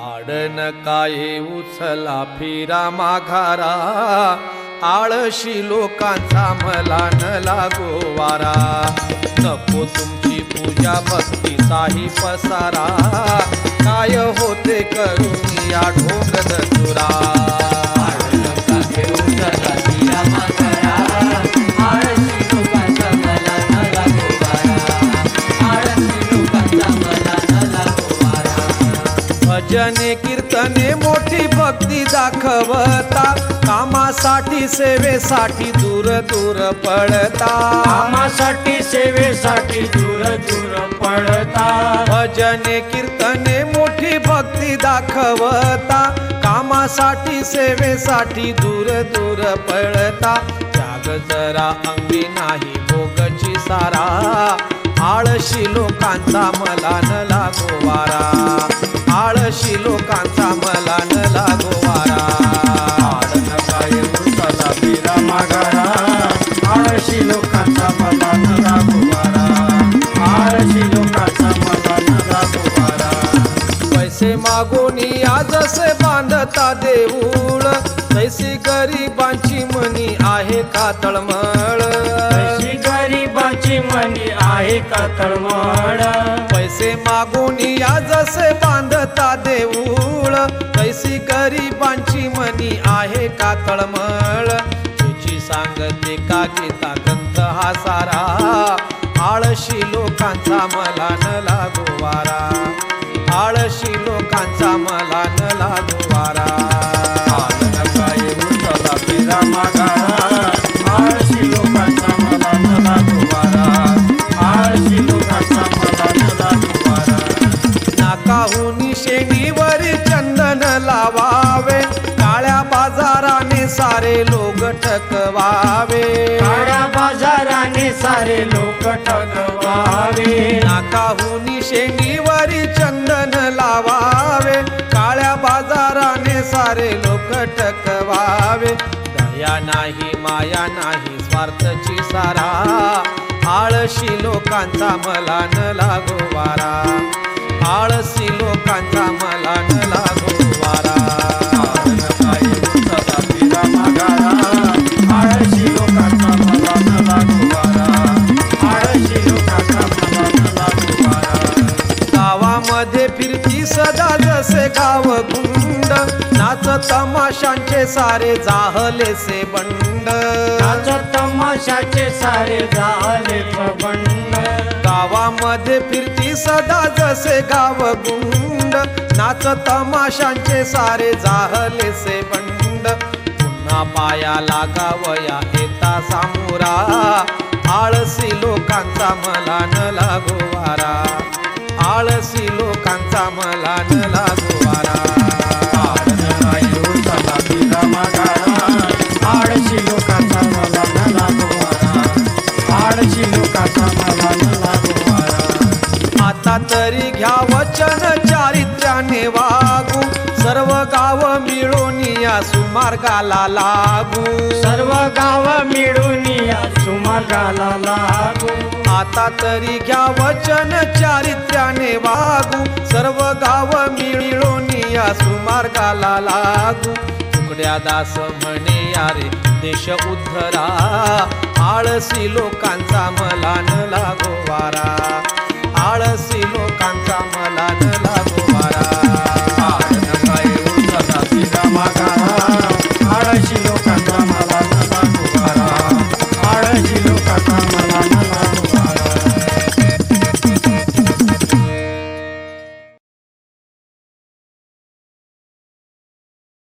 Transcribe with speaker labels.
Speaker 1: आडन काय उचला फिरा माघारा? आळशी लोकांचा मला न लागो वारा नको तुमची पूजा भक्तीचाही पसारा. काय होते करून या ढोंग तुरा भजने कीर्तने मोठी भक्ती दाखवता. कामासाठी सेवेसाठी दूर दूर पळता
Speaker 2: कामासाठी सेवेसाठी दूर दूर पडता.
Speaker 1: भजने कीर्तने मोठी भक्ती दाखवता. कामासाठी सेवेसाठी दूर दूर पळता त्याग जरा अंगी नाही भोगची सारा. आळशी लोकांचा मला न लागो वारा. आळशी लोकांचा मला न लागो वारा.
Speaker 2: माघारा आळशी लोकांचा मला न लागोवारा आळशी लोकांचा मला न लागोवारा
Speaker 1: पैसे मागून आज से बांधता देऊळ तैसी गरिबांची मनी आहे का तळमळ?
Speaker 2: गरिबाची मनी आहे का तळमळ?
Speaker 1: पैसे मागून या जसे बांधता देऊळ. तैसी गरिबांची मनी आहे का तळमळ तुझी सांगते का गीता ग्रंथ हा सारा? आळशी लोकांचा मला न लागो वारा. आळशी लोकांचा मला न लागो शेंडीवर चंदन लावावे. काळ्या बाजाराने सारे लोक ठकवावे.
Speaker 2: काळ्या बाजाराने सारे लोक ठगवावे
Speaker 1: नाकाहुनी शेंडीवर चंदन लावावे. काळ्या बाजाराने सारे लोक ठकवावे. दया नाही माया नाही स्वार्थची सारा. आळशी लोकांचा मला न लागो वारा. गुंड. नाच तमाशांचे सारे जाहले से बंड.
Speaker 2: नाच तमाशाचे सारे झाले पबंड
Speaker 1: गावामध्ये फिरती सदा जसे गाव गुंड. नाच तमाशांचे सारे जाहले से बंड. पुन्हा पाया लागावया येता सामुरा. आळसी लोकांचा मला न लागो वारा. आळसी लोकांचा मला न लागो आता तरी घ्या वचन चारित्र्याने वागू. सर्व गाव मिळून या सुमार्गाला लागू.
Speaker 2: सर्व गाव मिळून या सुमार्गाला लागू.
Speaker 1: आता तरी घ्या वचन चारित्र्याने वागू. सर्व गाव मिळून या सुमार्गाला लागू. तुकड्या दास म्हणे यारे देश उद्धरा आळसी लोकांचा मला न लागो वारा आळसी लोकांचा मला न